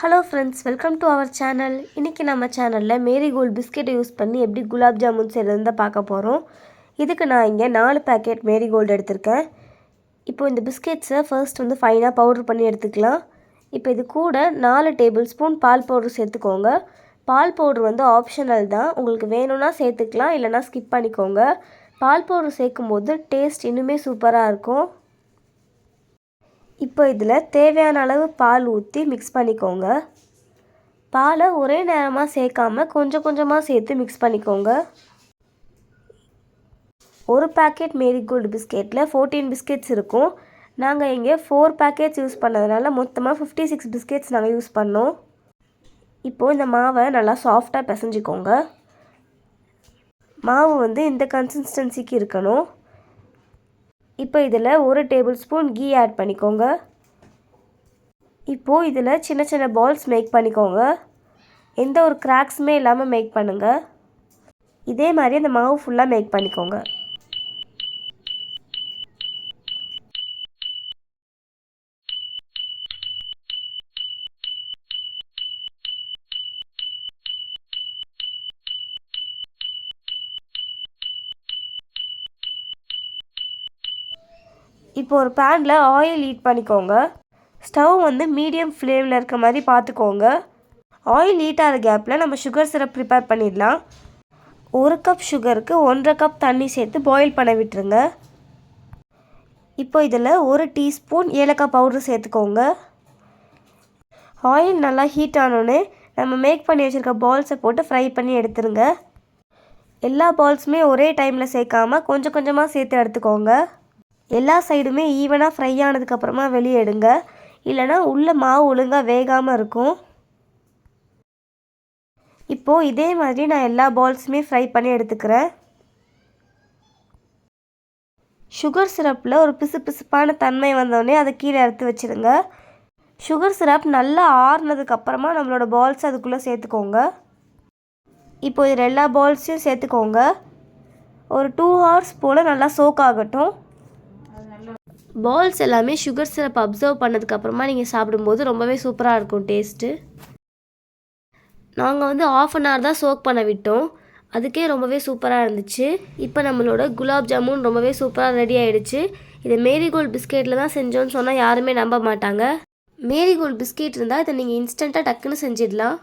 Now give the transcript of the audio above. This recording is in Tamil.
Hello friends welcome to our channel இன்றைக்கி நம்ம சேனலில் மேரிகோல்டு பிஸ்கெட்டை யூஸ் பண்ணி எப்படி குலாப் ஜாமுன் செய்கிறது தான் பார்க்க போகிறோம் இதுக்கு நான் இங்கே நாலு பேக்கெட் மேரிகோல்டு எடுத்திருக்கேன். இப்போ இந்த பிஸ்கெட்ஸை ஃபர்ஸ்ட் வந்து ஃபைனாக பவுடர் பண்ணி எடுத்துக்கலாம். இப்போ இது கூட நாலு டேபிள் ஸ்பூன் பால் பவுடர் சேர்த்துக்கோங்க. பால் பவுடர் வந்து ஆப்ஷனல் தான். உங்களுக்கு வேணும்னா சேர்த்துக்கலாம் இல்லைனா ஸ்கிப் பண்ணிக்கோங்க. பால் பவுடர் சேர்க்கும்போது டேஸ்ட் இன்னுமே சூப்பராக இருக்கும். இப்போ இதில் தேவையான அளவு பால் ஊற்றி மிக்ஸ் பண்ணிக்கோங்க. பாலை ஒரே நேரமாக சேர்க்காம கொஞ்சம் கொஞ்சமாக சேர்த்து மிக்ஸ் பண்ணிக்கோங்க. ஒரு பேக்கெட் மேரிகோல்டு பிஸ்கெட்டில் ஃபோர்டீன் பிஸ்கெட்ஸ் இருக்கும். நாங்கள் இங்கே ஃபோர் பேக்கெட்ஸ் யூஸ் பண்ணதுனால மொத்தமாக ஃபிஃப்டி சிக்ஸ் பிஸ்கெட்ஸ் நாங்கள் யூஸ் பண்ணோம். இப்போது இந்த மாவை நல்லா சாஃப்டாக பிசைஞ்சிக்கோங்க. மாவு வந்து இந்த கன்சிஸ்டன்சிக்கு இருக்கணும். இப்போ இதில் ஒரு டேபிள் ஸ்பூன் கீ ஆட் பண்ணிக்கோங்க. இப்போது இதில் சின்ன சின்ன பால்ஸ் மேக் பண்ணிக்கோங்க. எந்த ஒரு கிராக்ஸுமே இல்லாமல் மேக் பண்ணுங்கள் இதே மாதிரி அந்த மாவு ஃபுல்லாக மேக் பண்ணிக்கோங்க. இப்போ ஒரு பேனில் ஆயில் ஹீட் பண்ணிக்கோங்க. ஸ்டவ் வந்து மீடியம் ஃப்ளேமில் இருக்க மாதிரி பார்த்துக்கோங்க ஆயில் ஹீட் ஆகிற கேப்பில் நம்ம சுகர் சிரப் ப்ரிப்பேர் பண்ணிடலாம். ஒரு கப் சுகருக்கு ஒன்றரை கப் தண்ணி சேர்த்து பாயில் பண்ண விட்டுருங்க. இப்போ இதில் ஒரு டீஸ்பூன் ஏலக்காய் பவுடர் சேர்த்துக்கோங்க. ஆயில் நல்லா ஹீட் ஆனோடனே நம்ம மேக் பண்ணி வச்சுருக்க பால்ஸை போட்டு ஃப்ரை பண்ணி எடுத்துருங்க. எல்லா பால்ஸுமே ஒரே டைமில் சேர்க்காம கொஞ்சம் கொஞ்சமாக சேர்த்து எடுத்துக்கோங்க. எல்லா சைடுமே ஈவனாக ஃப்ரை ஆனதுக்கப்புறமா வெளியே எடுங்க. இல்லைனா உள்ளே மாவு ஒழுங்காக வேகாமல் இருக்கும். இப்போது இதே மாதிரி நான் எல்லா பால்ஸுமே ஃப்ரை பண்ணி எடுத்துக்கிறேன். சுகர் சிரப்பில் ஒரு பிசு பிசுப்பான தன்மை வந்தோடனே அதை கீழே எடுத்து வச்சுருங்க. சுகர் சிரப் நல்லா ஆறுனதுக்கப்புறமா நம்மளோட பால்ஸ் அதுக்குள்ளே சேர்த்துக்கோங்க. இப்போ இதில் எல்லா பால்ஸையும் சேர்த்துக்கோங்க. ஒரு டூ ஹவர்ஸ் போல் நல்லா சோக் ஆகட்டும். பால்ஸ் எல்லாமே சுகர் சிரப் அப்சர்வ் பண்ணதுக்கப்புறமா நீங்கள் சாப்பிடும்போது ரொம்பவே சூப்பராக இருக்கும் டேஸ்ட்டு நாங்கள் வந்து ஆஃப் அன் ஹவர் தான் சோக் பண்ண விட்டோம். அதுக்கே ரொம்பவே சூப்பராக இருந்துச்சு. இப்போ நம்மளோட குலாப் ஜாமுன் ரொம்பவே சூப்பராக ரெடி ஆகிடுச்சு இதை மேரிகோல்டு பிஸ்கெட்டில் தான் செஞ்சோன்னு சொன்னால் யாருமே நம்ப மாட்டாங்க. மேரிகோல்டு பிஸ்கெட் இருந்தால் இதை நீங்கள் இன்ஸ்டண்ட்டாக டக்குன்னு செஞ்சிடலாம்.